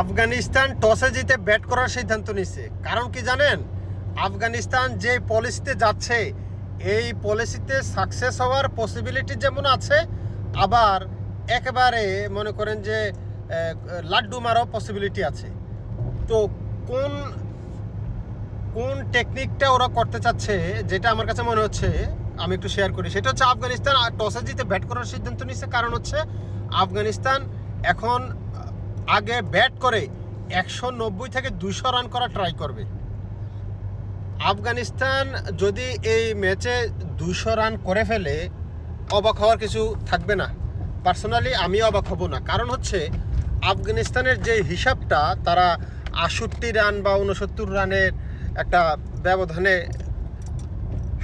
আফগানিস্তান টসে জিতে ব্যাট করার সিদ্ধান্ত নিচ্ছে কারণ কি জানেন? আফগানিস্তান যে পলিসিতে যাচ্ছে, এই পলিসিতে সাকসেস হওয়ার পসিবিলিটি যেমন আছে, আবার একেবারে মনে করেন যে লাড্ডু মারাও পসিবিলিটি আছে। তো কোন কোন টেকনিকটা ওরা করতে চাচ্ছে, যেটা আমার কাছে মনে হচ্ছে, আমি একটু শেয়ার করি। সেটা হচ্ছে আফগানিস্তান টসে জিতে ব্যাট করার সিদ্ধান্ত নিচ্ছে কারণ হচ্ছে, আফগানিস্তান এখন আগে ব্যাট করে একশো নব্বই থেকে দুশো রান করা ট্রাই করবে। আফগানিস্তান যদি এই ম্যাচে দুশো রান করে ফেলে, অবাক হওয়ার কিছু থাকবে না। পার্সোনালি আমি অবাক হব না। কারণ হচ্ছে, আফগানিস্তানের যে হিসাবটা, তারা আষট্টি রান বা উনসত্তর রানের একটা ব্যবধানে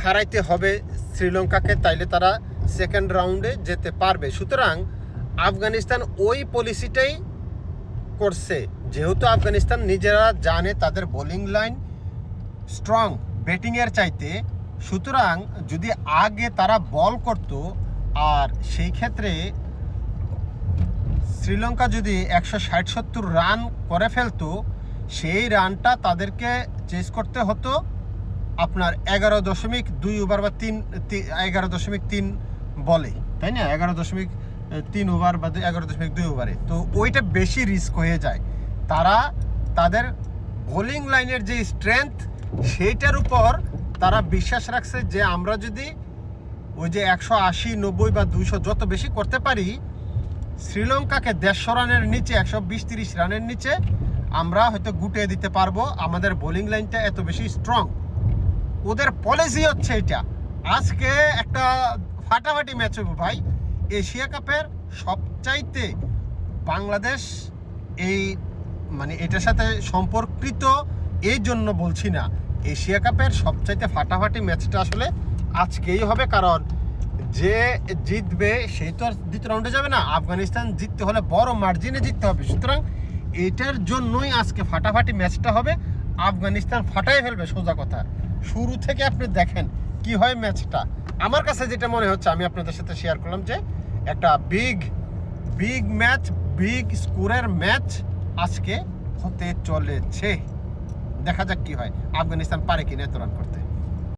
হারাইতে হবে শ্রীলঙ্কাকে, তাইলে তারা সেকেন্ড রাউন্ডে যেতে পারবে। সুতরাং, আফগানিস্তান ওই পলিসিটাই করছে। যেহেতু আফগানিস্তান নিজেরা জানে তাদের বোলিং লাইন স্ট্রং ব্যাটিংয়ের চাইতে, সুতরাং যদি আগে তারা বল করত, আর সেই ক্ষেত্রে শ্রীলঙ্কা যদি একশো ষাট সত্তর রান করে ফেলতো, সেই রানটা তাদেরকে চেস করতে হতো আপনার এগারো দশমিক দুই ওভার বা তিন এগারো দশমিক তিন বলে, তাই না? এগারো দশমিক তিন ওভার বা এগারো দশমিক দুই ওভারে। তো ওইটা বেশি রিস্ক হয়ে যায়। তারা তাদের বোলিং লাইনের যে স্ট্রেংথ সেইটার উপর তারা বিশ্বাস রাখছে যে আমরা যদি ওই যে একশো আশি, নব্বই বা দুইশো যত বেশি করতে পারি, শ্রীলঙ্কাকে দেড়শো রানের নিচে, একশো বিশ, তিরিশ রানের নিচে আমরা হয়তো গুটিয়ে দিতে পারব। আমাদের বোলিং লাইনটা এত বেশি স্ট্রং ওদের পলিসি হচ্ছে এটা আজকে একটা ফাটাফাটি ম্যাচ হবে ভাই। এশিয়া কাপের সবচাইতে বাংলাদেশ এই মানে এটার সাথে সম্পর্কিত এই জন্য বলছি না, এশিয়া কাপের সবচাইতে ফাটাফাটি ম্যাচটা আসলে আজকেই হবে কারণ যে জিতবে সেই তো আর দ্বিতীয় রাউন্ডে যাবে না, আফগানিস্তান জিততে হলে বড় মার্জিনে জিততে হবে। সুতরাং এটার জন্যই আজকে ফাটাফাটি ম্যাচটা হবে, আফগানিস্তান ফাটাই ফেলবে সোজা কথা। শুরু থেকে আপনি দেখেন কি হয় ম্যাচটা। আমার কাছে যেটা মনে হচ্ছে, আমি আপনাদের সাথে শেয়ার করলাম যে একটা বিগ বিগ ম্যাচ বিগ স্কোরের ম্যাচ আজকে হতে চলেছে। দেখা যাক কি হয়। আফগানিস্তান পারে কিনা এত করতে।